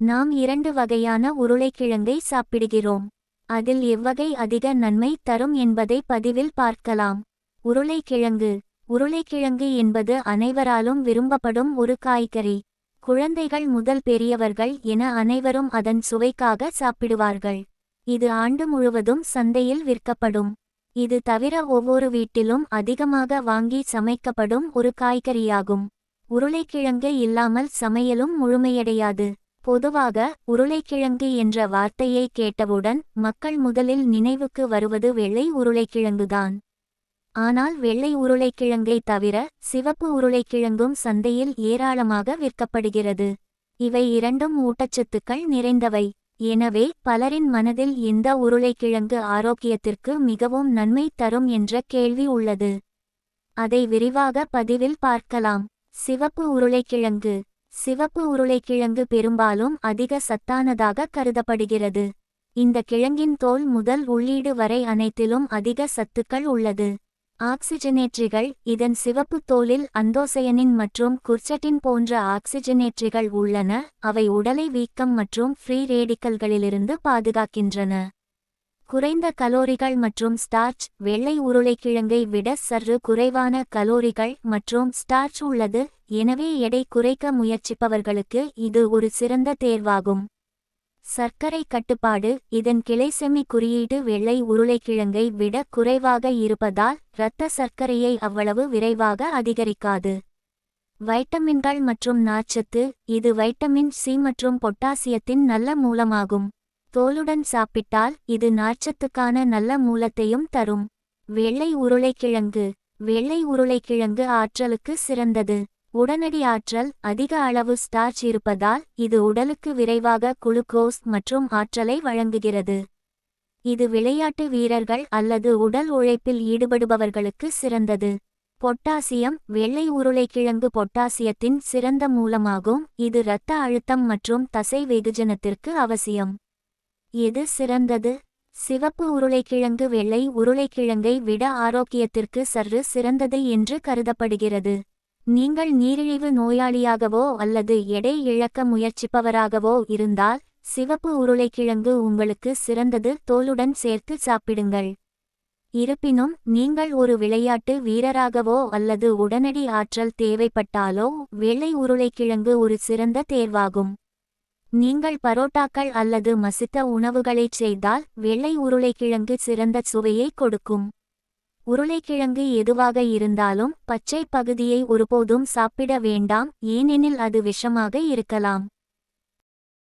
நாம் இரண்டு வகையான உருளைக்கிழங்கை சாப்பிடுகிறோம். அதில் எவ்வகை அதிக நன்மை தரும் என்பதை பதிவில் பார்க்கலாம். உருளைக்கிழங்கு. உருளைக்கிழங்கு என்பது அனைவராலும் விரும்பப்படும் ஒரு காய்கறி. குழந்தைகள் முதல் பெரியவர்கள் என அனைவரும் அதன் சுவைக்காக சாப்பிடுவார்கள். இது ஆண்டு முழுவதும் சந்தையில் விற்கப்படும். இது தவிர ஒவ்வொரு வீட்டிலும் அதிகமாக வாங்கி சமைக்கப்படும் ஒரு காய்கறியாகும். உருளைக்கிழங்கு இல்லாமல் சமையலும் முழுமையடையாது. பொதுவாக உருளைக்கிழங்கு என்ற வார்த்தையை கேட்டவுடன் மக்கள் முதலில் நினைவுக்கு வருவது வெள்ளை உருளைக்கிழங்குதான். ஆனால் வெள்ளை உருளைக்கிழங்கை தவிர சிவப்பு உருளைக்கிழங்கும் சந்தையில் ஏராளமாக விற்கப்படுகிறது. இவை இரண்டும் ஊட்டச்சத்துக்கள் நிறைந்தவை. எனவே பலரின் மனதில் இந்த உருளைக்கிழங்கு ஆரோக்கியத்திற்கு மிகவும் நன்மை தரும் என்ற கேள்வி உள்ளது. அதை விரிவாக பதிவில் பார்க்கலாம். சிவப்பு உருளைக்கிழங்கு. சிவப்பு உருளைக்கிழங்கு பெரும்பாலும் அதிக சத்தானதாக கருதப்படுகிறது. இந்த கிழங்கின் தோல் முதல் உள்ளீடு வரை அனைத்திலும் அதிக சத்துக்கள் உள்ளது. ஆக்சிஜனேற்றிகள் இதன் சிவப்பு தோலில் அந்தோசயனின் மற்றும் குர்ச்சட்டின் போன்ற ஆக்சிஜனேற்றிகள் உள்ளன அவை உடலை வீக்கம் மற்றும் ஃப்ரீ ரேடிக்கல்களிலிருந்து பாதுகாக்கின்றன. குறைந்த கலோரிகள் மற்றும் ஸ்டார்ச் வெள்ளை உருளைக்கிழங்கை விட சற்று குறைவான கலோரிகள் மற்றும் ஸ்டார்ச் உள்ளது எனவே எடை குறைக்க முயற்சிப்பவர்களுக்கு இது ஒரு சிறந்த தேர்வாகும். சர்க்கரை கட்டுப்பாடு இதன் கிளைசெமி குறியீடு வெள்ளை உருளைக்கிழங்கை விட குறைவாக இருப்பதால் இரத்த சர்க்கரையை அவ்வளவு விரைவாக அதிகரிக்காது. வைட்டமின்கள் மற்றும் நார்ச்சத்து இது வைட்டமின் சி மற்றும் பொட்டாசியத்தின் நல்ல மூலமாகும். தோலுடன் சாப்பிட்டால் இது நார்ச்சத்துக்கான நல்ல மூலத்தையும் தரும். வெள்ளை உருளைக்கிழங்கு. வெள்ளை உருளைக்கிழங்கு ஆற்றலுக்கு சிறந்தது. உடனடி ஆற்றல் அதிக அளவு ஸ்டார்ச் இருப்பதால் இது உடலுக்கு விரைவாக குளுக்கோஸ் மற்றும் ஆற்றலை வழங்குகிறது. இது விளையாட்டு வீரர்கள் அல்லது உடல் உழைப்பில் ஈடுபடுபவர்களுக்கு சிறந்தது. பொட்டாசியம் வெள்ளை உருளைக்கிழங்கு பொட்டாசியத்தின் சிறந்த மூலமாகும். இது இரத்த அழுத்தம் மற்றும் தசை வெகுஜனத்திற்கு அவசியம். எது சிறந்தது? சிவப்பு உருளைக்கிழங்கு வெள்ளை உருளைக்கிழங்கை விட ஆரோக்கியத்திற்கு சற்று சிறந்தது என்று கருதப்படுகிறது. நீங்கள் நீரிழிவு நோயாளியாகவோ அல்லது எடை இழக்க முயற்சிப்பவராகவோ இருந்தால் சிவப்பு உருளைக்கிழங்கு உங்களுக்கு சிறந்தது தோலுடன் சேர்த்து சாப்பிடுங்கள். இருப்பினும் நீங்கள் ஒரு விளையாட்டு வீரராகவோ அல்லது உடனடி ஆற்றல் தேவைப்பட்டாலோ வெள்ளை உருளைக்கிழங்கு ஒரு சிறந்த தேர்வாகும். நீங்கள் பரோட்டாக்கள் அல்லது மசித்த உணவுகளைச் செய்தால் வெள்ளை உருளைக்கிழங்கு சிறந்த சுவையை கொடுக்கும். உருளைக்கிழங்கு எதுவாக இருந்தாலும் பச்சை பகுதியை ஒருபோதும் சாப்பிட வேண்டாம் ஏனெனில் அது விஷமாக இருக்கலாம்.